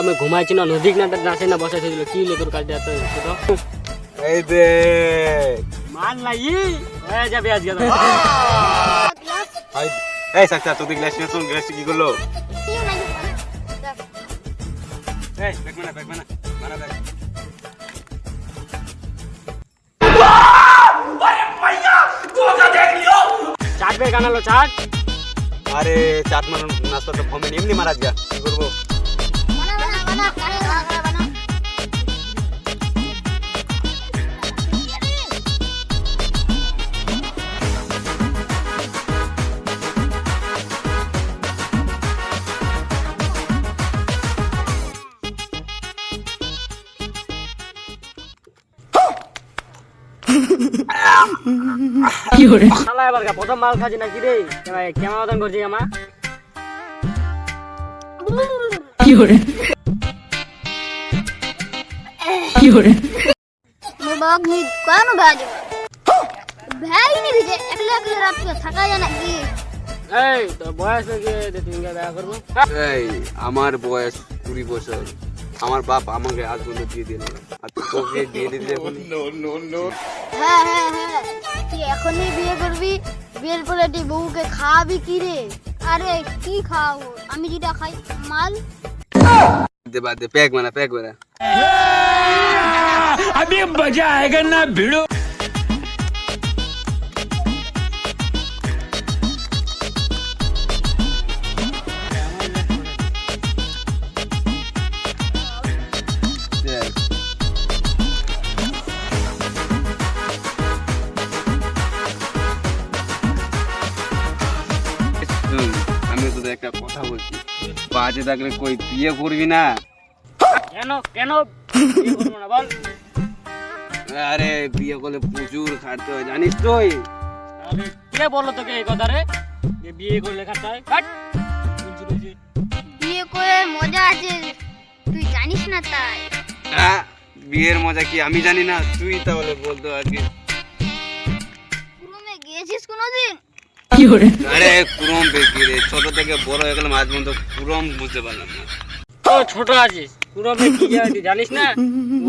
আমি ঘুমাইছি না নদীক না নাচে না বসাই দিল। কি লে তোর কাজটা এত তো এই দেখ মান লাই হয়ে যাবে আজকে এই সাকসা গ্লাস নিয়ে শুন গ্লাস কি করল এই মানা চাটবে কানালো চাট। আরে চাট মানো নাস্তা তো ভমেন এমনি মারা যা কি করব শালা এবার প্রথম মাল খাচ্ছি নাকি রে? কেমন মতন করছি আমা? বাবা নি কেন ভেজে ভেই নি ভিজে একলা একলা রাত থাকা যায় নাকি? এই তো বয়স নাকি যে তুমি দেখা করব? এই আমার বয়স কুড়ি বছর। আমার বাপ আমাকে আজ বন্ধু দিয়ে দিল আর তোকে দিয়ে দিলে এখন? হ্যাঁ হ্যাঁ হ্যাঁ। তুই এখনই বিয়ে করবি বিয়ের পরে তুই বউকে খাওয়াবি কি রে? আরে কি খাওয়াবো? আমি যেটা খাই? মাল? দে বাদ দে প্যাক বানা প্যাক বানা। দেখ শুন, আমি তোদের একটা কথা বলছি। বাজে থাকলে কই বিয়ে করবি না? কেন কেন? না বল। আরে বিয়ে করলে প্রচুর খাটতে হয় জানিস তুই? আরে কে বলল তোকে এই কথা রে যে বিয়ে করলে খাটতে হয়? কাট বিয়ে করে মজা আছে তুই জানিস না তাই। হ্যাঁ, বিয়ের মজা কি আমি জানি না? তুই তাহলে বলতো আজকে। গিয়েছিস কোনোদিন? আরে কুরম বেশি রে ছোট থেকে বড় হয়ে গেলাম আজ পর্যন্ত কুরম বুঝতে পারলাম না ও ছোট আছিস পুরো মেয়ে কি যায় তুই জানিস না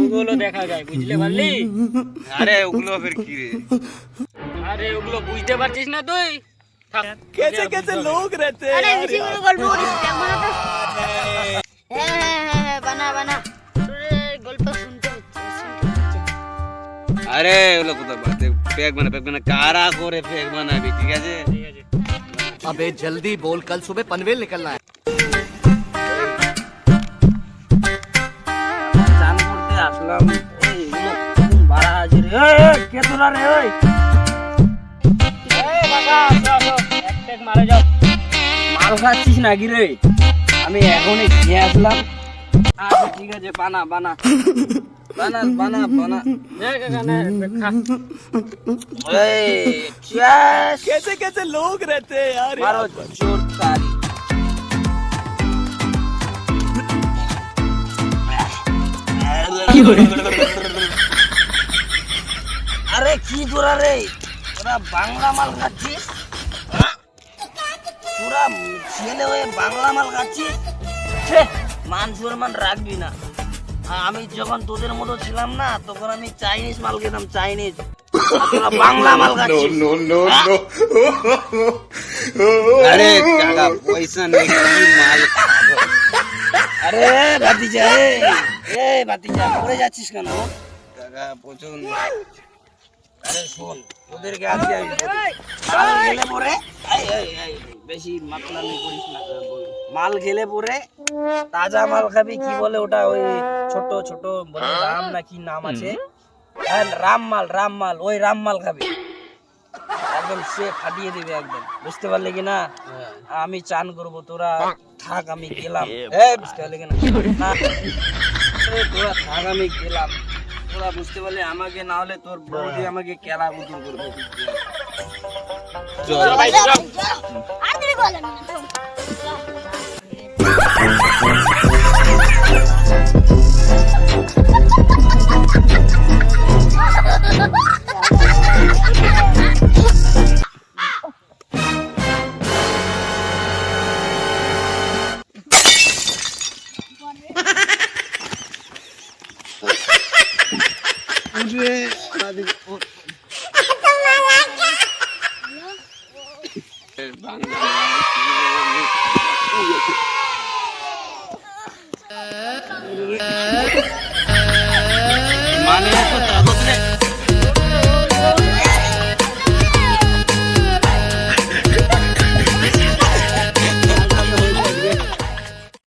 ওগুলো দেখা যায় বুঝলে পারলি আরে ওগুলো ফের কি রে আরে ওগুলো বুঝতে পারছিস না তুই कैसे कैसे लोग रहते हैं আরে বেশি করে গল্প করিস না, বানা তো হ্যাঁ হ্যাঁ হ্যাঁ হ্যাঁ বানা বানা তোর এই গল্প শুনতে হচ্ছে শুনতে হচ্ছে আরে ওগুলো কোথাও বাদ দে প্যাক বানা প্যাক বানা কারা করে প্যাক বানাবি ঠিক আছে ঠিক আছে अबे जल्दी बोल कल सुबह पनवेल निकलना है চান করতে আসলাম এই এগুলো বাড়া আছে রে এই, এই, কে তোরা রে ওই এই বাবা আসো আসো এক প্যাক মারে যাও মাল খাচ্ছিস নাকি রে আমি এখনই খেয়ে আসলাম আচ্ছা ঠিক আছে বানা বানা বানা বানা বানা এই কাকা নে খা এই চাস कैसे कैसे लोग रहते हैं यार মারো জোর তারি আরে কি তোরা রে তোরা বাংলা মাল খাচ্ছিস হ্যাঁ? তোরা ছেলে হয়ে বাংলা মাল খাচ্ছিস ছে, মান সম্মান রাখবি না আ- আমি যখন তোদের মতো ছিলাম না তখন আমি চাইনিজ মাল খেতাম চাইনিজ। বাংলা মাল খাচ্ছিস হ্যাঁ? আরে টাকা পয়সা নেই মাল আরে ভাতিজা এ ভাতিজা পড়ে যাচ্ছিস কেন? টাকা প্রচুর আরে শোন ওদেরকে আজকে আমি মাল খেলে পরে বেশি মাতলামি করিস না মাল খেলে পরে তাজা মাল খাবি কি বলে ওটা ওই ছোট ছোট রাম না কি নাম আছে? হ্যাঁ রাম মাল রাম মাল ওই রাম মাল খাবি। একদম সে ফাটিয়ে দিবে একদম। বুঝতে পারলে কি না আমি চান করব তোরা থাক আমি গেলাম। বুঝতে পারলি কি না। না, তোরা থাক আমি গেলাম। তোরা বুঝতে পারলি আমাকে না হলে তোর বৌদি আমাকে কেলা বুতুল করবে? চল। আর দেরি দিয়ে মানে